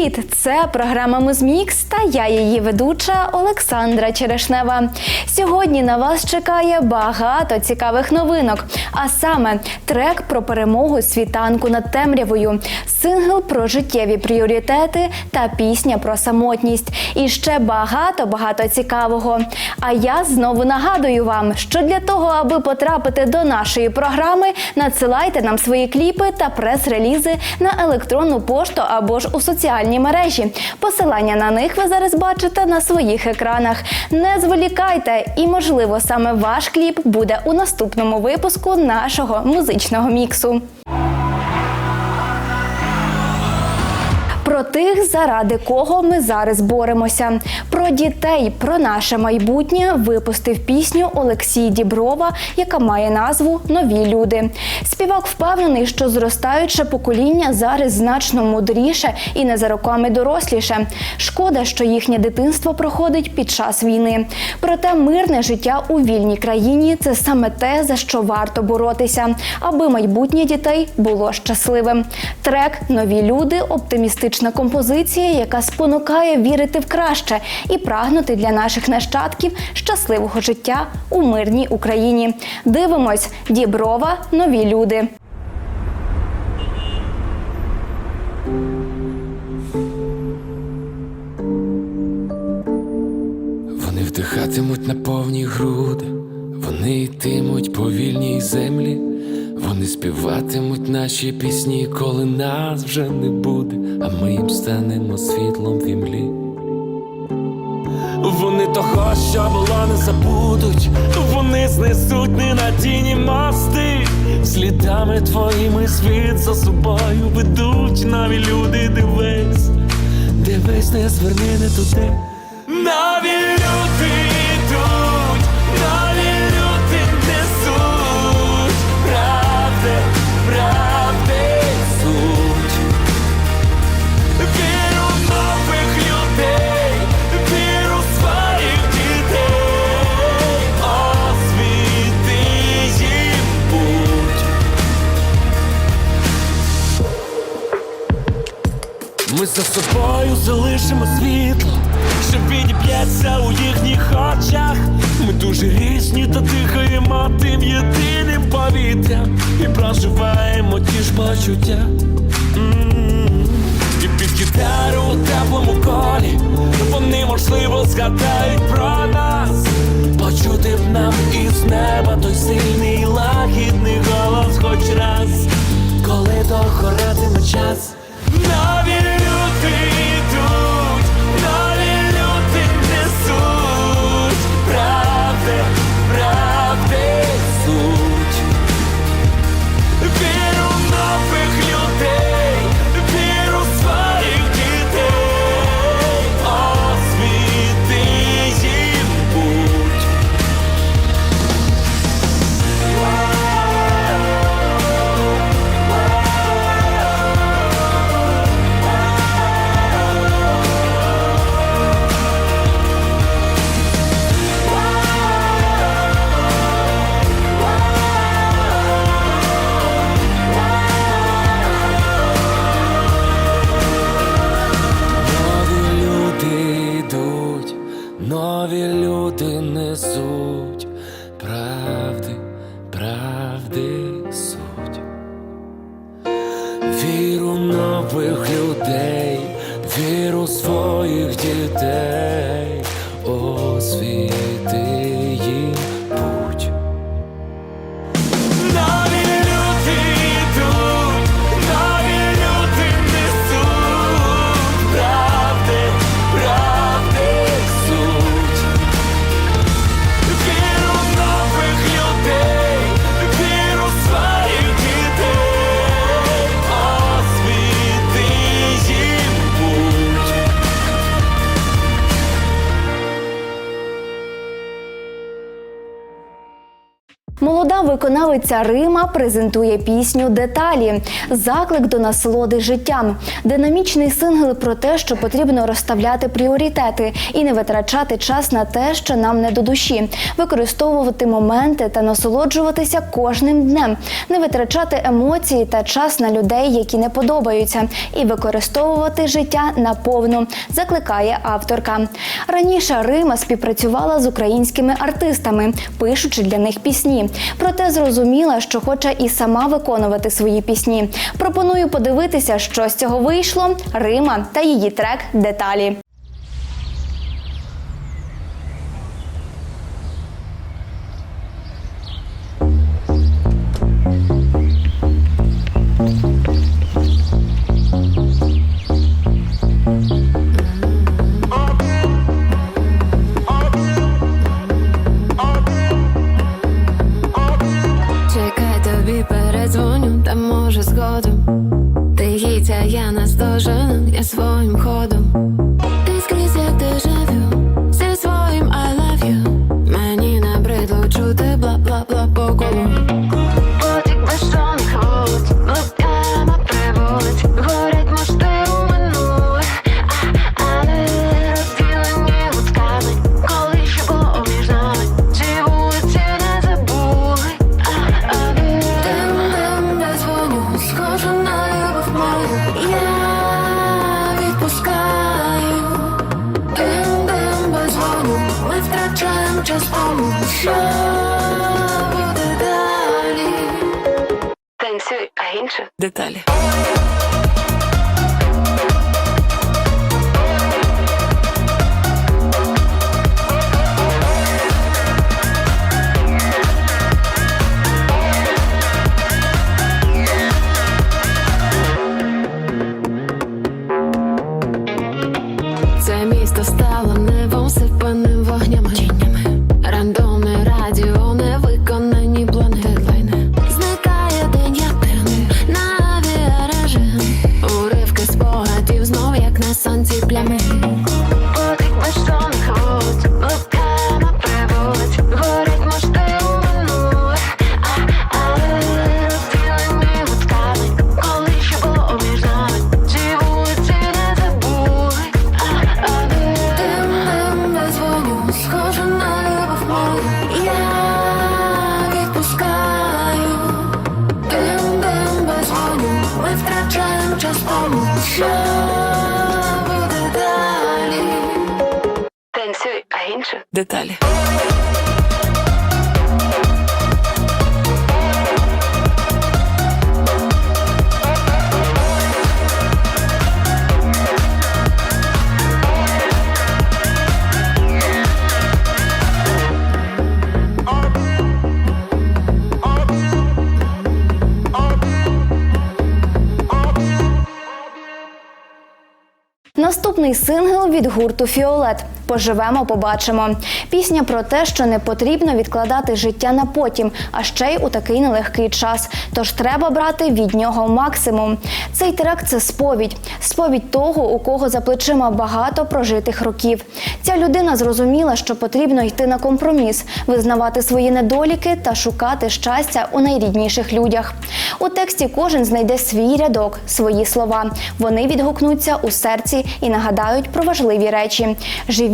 Привіт! Це програма Музмікс та я її ведуча Олександра Черешнева. Сьогодні на вас чекає багато цікавих новинок, а саме трек про перемогу світанку над темрявою, сингл про життєві пріоритети та пісня про самотність. І ще багато багато цікавого. А я знову нагадую вам, що для того, аби потрапити до нашої програми, надсилайте нам свої кліпи та прес-релізи на електронну пошту або ж у соціальні мережі. Посилання на них ви зараз бачите на своїх екранах. Не зволікайте, і можливо саме ваш кліп буде у наступному випуску нашого музичного міксу. Про тих, заради кого ми зараз боремося. Про дітей, про наше майбутнє випустив пісню Олексій Діброва, яка має назву Нові люди. Співак впевнений, що зростаюче покоління зараз значно мудріше і не за роками доросліше. Шкода, що їхнє дитинство проходить під час війни. Проте мирне життя у вільній країні це саме те, за що варто боротися, аби майбутнє дітей було щасливим. Трек Нові люди оптимістична композиція, яка спонукає вірити в краще і прагнути для наших нащадків щасливого життя у мирній Україні. Дивимось, Діброва, нові люди. Вони вдихатимуть на повні груди, вони йтимуть по вільній землі, вони співатимуть наші пісні, коли нас вже не буде, а ми їм станемо світлом в імлі. Вони того, що було, не забудуть, вони знесуть ненадійні мости, слідами твоїми світ за собою ведуть нові люди, дивись, дивись, не зверни не туди. За собою залишимо світло, що відіб'ється у їхніх очах. Ми дуже різні та дихаємо тим єдиним повітрям і проживаємо ті ж почуття. Молода Рима презентує пісню Деталі, заклик до насолоди життям. Динамічний сингл про те, що потрібно розставляти пріоритети і не витрачати час на те, що нам не до душі, використовувати моменти та насолоджуватися кожним днем, не витрачати емоції та час на людей, які не подобаються, і використовувати життя наповну, закликає авторка. Раніше Рима співпрацювала з українськими артистами, пишучи для них пісні. Проте зрозуміла, що хоче і сама виконувати свої пісні. Пропоную подивитися, що з цього вийшло. Рима та її трек Деталі. А я своим ходом. Деталі. Наступний сингл від гурту Фіолет. Поживемо, побачимо. Пісня про те, що не потрібно відкладати життя на потім, а ще й у такий нелегкий час. Тож треба брати від нього максимум. Цей трек це сповідь, сповідь того, у кого за плечима багато прожитих років. Ця людина зрозуміла, що потрібно йти на компроміс, визнавати свої недоліки та шукати щастя у найрідніших людях. У тексті кожен знайде свій рядок, свої слова. Вони відгукнуться у серці і нагадають про важливі речі.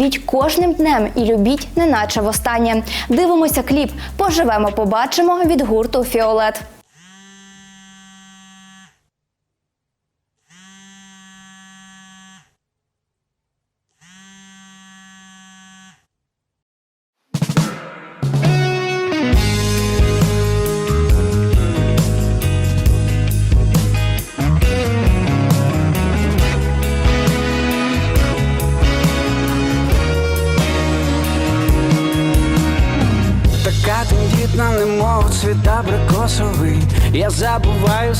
Живіть кожним днем і любіть, неначе востаннє. Дивимося кліп. Поживемо, побачимо від гурту Фіолет.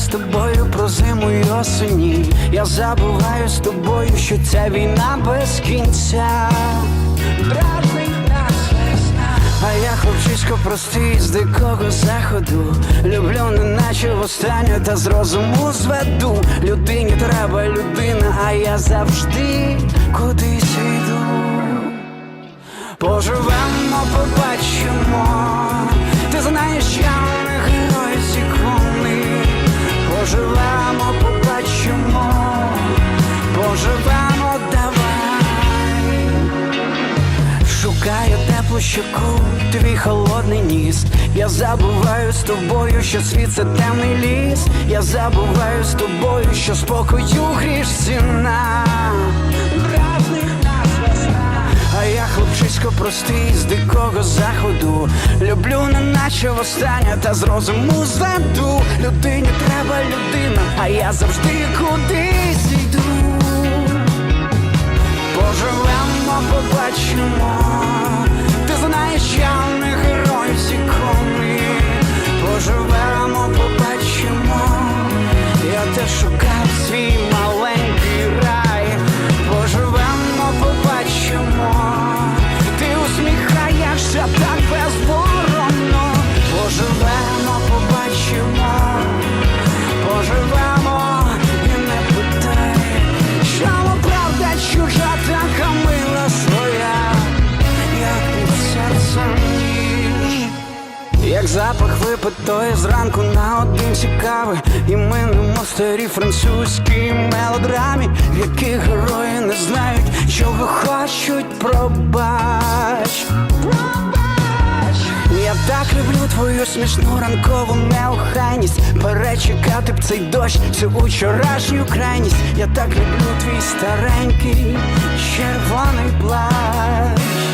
З тобою про зиму й осені. Я забуваю з тобою, що ця війна без кінця. А я хлопчисько простий з дикого заходу. Люблю неначе востаннє та з розуму зведу. Людині треба людина, а я завжди кудись йду. Поживемо, побачимо, ти знаєш, я Поживемо, побачимо, поживемо, давай. Шукаю теплу щоку, твій холодний ніс. Я забуваю з тобою, що світ це темний ліс. Я забуваю з тобою, що спокою гріш ціна. А я хлопчисько простий з дикого заходу. Люблю, не наче востаннє, та з розуму зведу. Людині треба людина, а я завжди кудись йду. Поживемо, побачимо. Ти знаєш, я не герой зікони. Поживемо, побачимо. Я теж шукав свій маленький Запах випитої зранку наодинці кави І ми не старі французькій мелодрамі яких герої не знають, чого хочуть пробач. Я так люблю твою смішну ранкову неохайність. Перечекати б цей дощ, цю учорашню крайність. Я так люблю твій старенький червоний плащ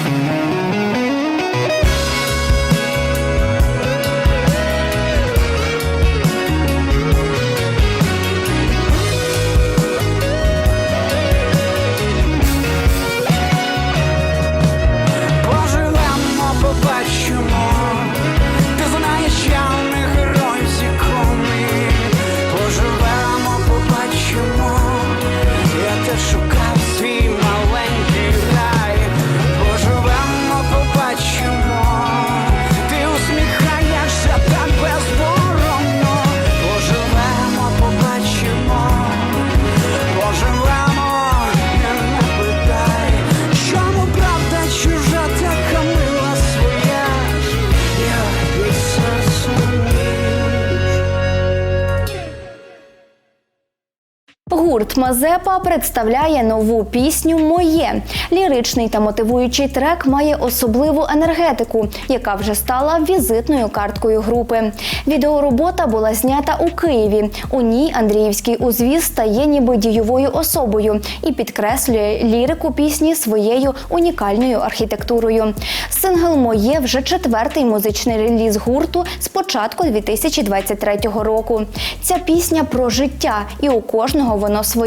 Мазепа представляє нову пісню Моє. Ліричний та мотивуючий трек має особливу енергетику, яка вже стала візитною карткою групи. Відеоробота була знята у Києві. У ній Андріївський узвіз стає ніби дієвою особою і підкреслює лірику пісні своєю унікальною архітектурою. Сингл Моє вже четвертий музичний реліз гурту з початку 2023 року. Ця пісня про життя, і у кожного воно своє.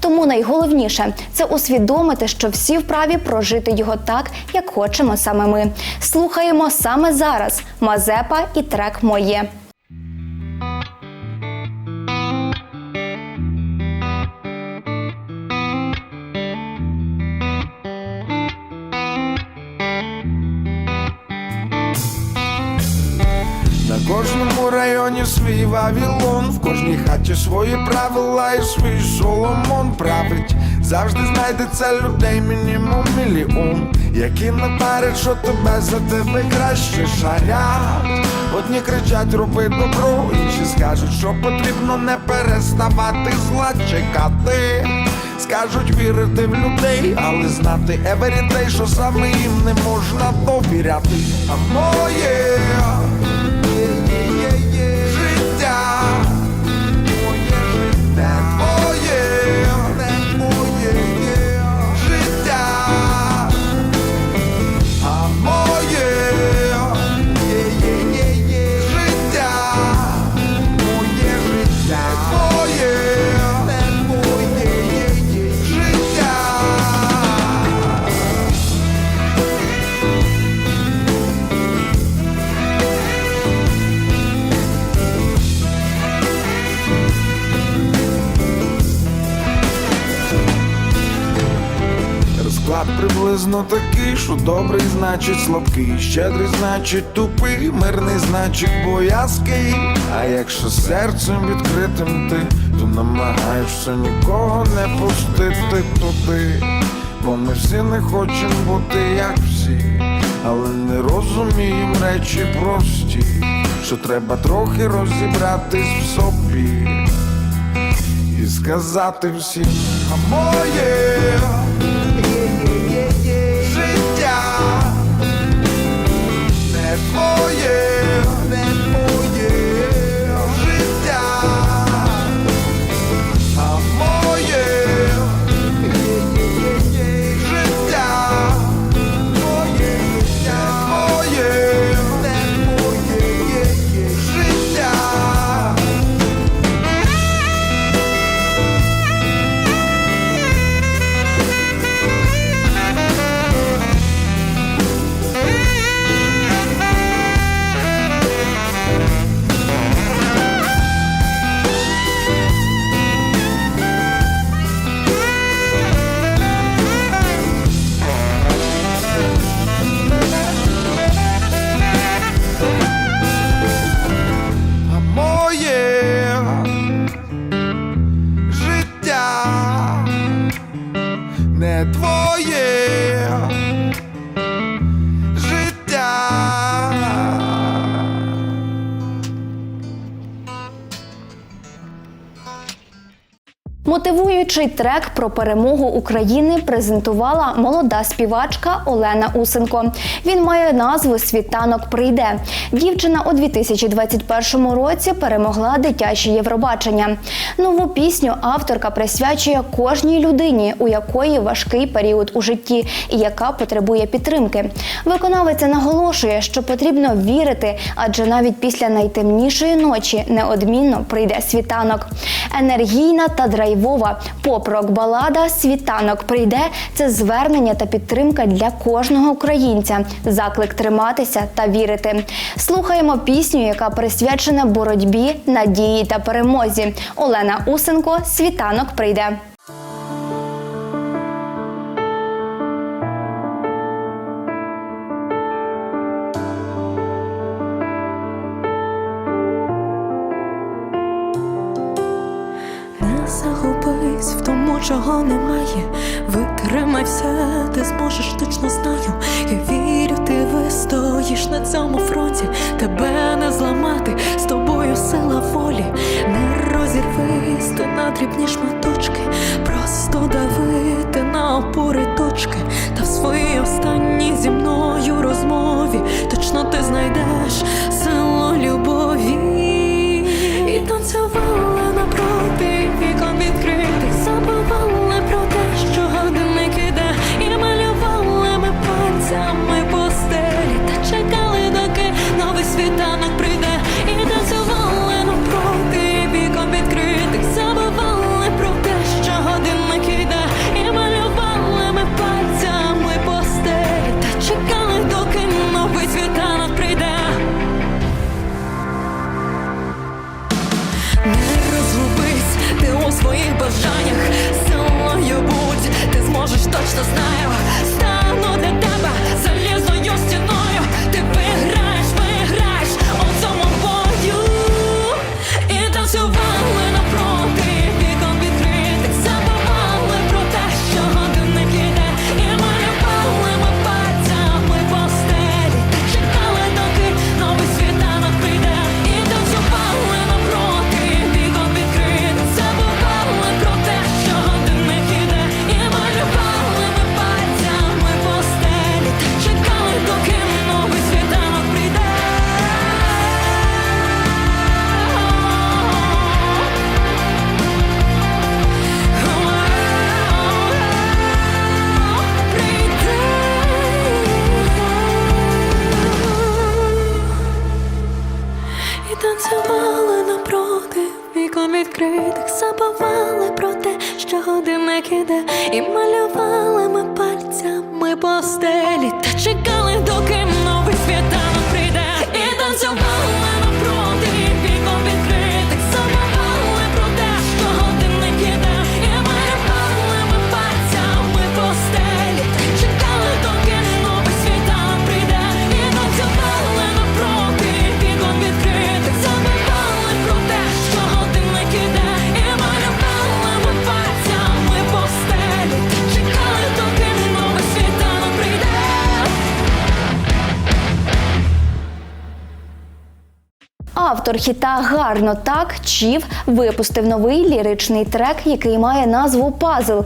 Тому найголовніше це усвідомити, що всі вправі прожити його так, як хочемо саме ми. Слухаємо саме зараз Мазепа і трек Моє. Кожному районі свій вавілон, в кожній хаті свої правила і свій соломон править. Завжди знайдеться людей мінімум мільйон, які наперед, що тебе за тебе краще шарять. Одні кричать, роби добро, інші скажуть, що потрібно не переставати зла чекати. Скажуть вірити в людей, але знати everyday, що саме їм не можна довіряти. А моє приблизно такий, що добрий значить слабкий, щедрий значить тупий, мирний значить боязкий. А якщо серцем відкритим ти, то намагаєшся нікого не пустити туди. Бо ми всі не хочемо бути як всі, але не розуміємо речі прості, що треба трохи розібратись в собі. і сказати всім, а моє Мотивуючий трек про перемогу України презентувала молода співачка Олена Усенко. Він має назву Світанок прийде. Дівчина у 2021 році перемогла дитяче Євробачення. Нову пісню авторка присвячує кожній людині, у якої важкий період у житті і яка потребує підтримки. Виконавиця наголошує, що потрібно вірити, адже навіть після найтемнішої ночі неодмінно прийде світанок. Енергійна та драйвова поп-рок балада Світанок прийде це звернення та підтримка для кожного українця. Заклик триматися та вірити. Слухаємо пісню, яка присвячена боротьбі, надії та перемозі. Олена Усенко Світанок прийде. Чого немає. Витримай все, ти зможеш точно знаю. Я вірю, ти вистоїш на цьому фронті. Тебе не зламати, з тобою сила волі. Не розірвись ти на дрібні шматочки. Просто давити на опори точки. Та в своїй останній зі мною розмові точно ти знайдеш силу любові. І танцювали хіта гарно так Чів випустив новий ліричний трек, який має назву Пазл.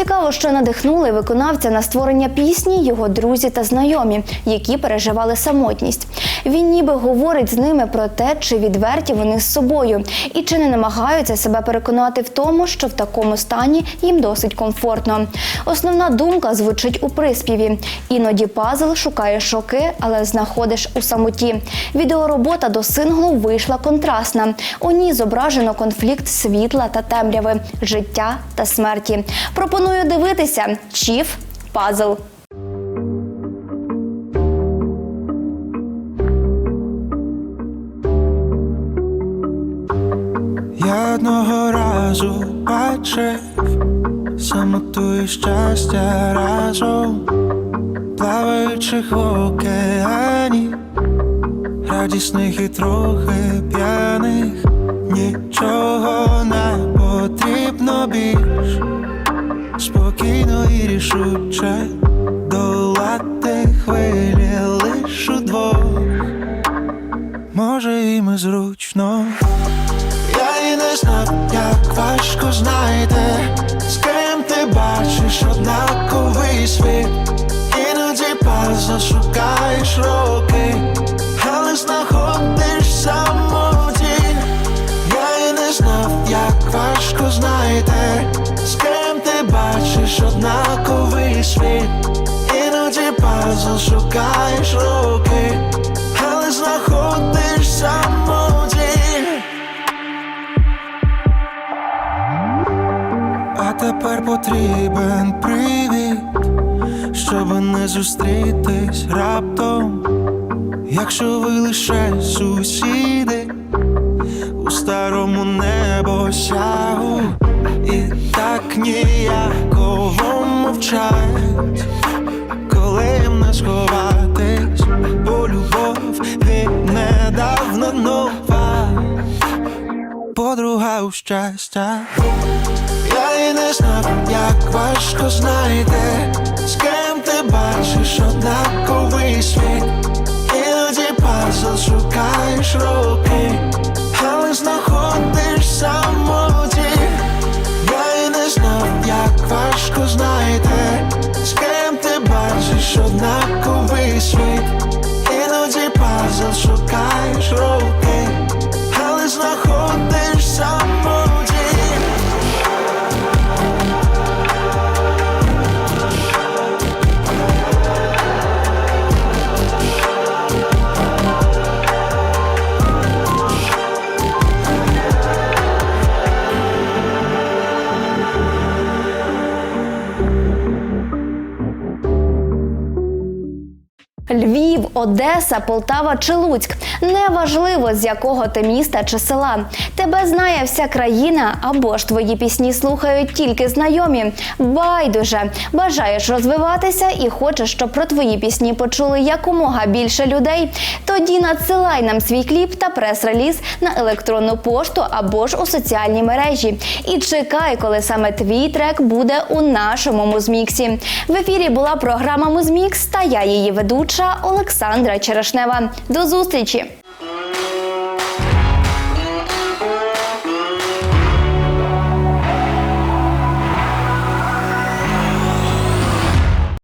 Цікаво, що надихнули виконавця на створення пісні його друзі та знайомі, які переживали самотність. Він ніби говорить з ними про те, чи відверті вони з собою, і чи не намагаються себе переконати в тому, що в такому стані їм досить комфортно. Основна думка звучить у приспіві: іноді пазл шукає шоки, але знаходиш у самоті. Відеоробота до синглу вийшла контрастна. У ній зображено конфлікт світла та темряви, життя та смерті. Пропоную дивитися Чіф Пазл. Я одного разу бачив самоту і щастя разом, плаваючих в океані, радісних і трохи п'яних, нічого не потрібно більш, спокійно і рішуче долати хвилі лиш удвох, може і ми зручно. Я і не знав, як важко знайти, з ким ти бачиш однаковий світ. Іноді пазл шукаєш роки, світ. Іноді пазл шукаєш роки, але знаходиш самоті. А тепер потрібен привід, щоб не зустрітись раптом, якщо ви лише сусіди у старому небосягу, і так ніяково мовчать, коли їм не сховатись, бо любов віднедавна нова, подруга у щастя. Я і не знав, як важко знайти, з ким ти бачиш однаковий світ. Львів, Одеса, Полтава чи Луцьк. Неважливо, з якого ти міста чи села. Тебе знає вся країна, або ж твої пісні слухають тільки знайомі. Байдуже, бажаєш розвиватися і хочеш, щоб про твої пісні почули якомога більше людей. Тоді надсилай нам свій кліп та прес-реліз на електронну пошту або ж у соціальні мережі. І чекай, коли саме твій трек буде у нашому музміксі. В ефірі була програма Музмікс та я її ведуча Олександра Черешнева. До зустрічі!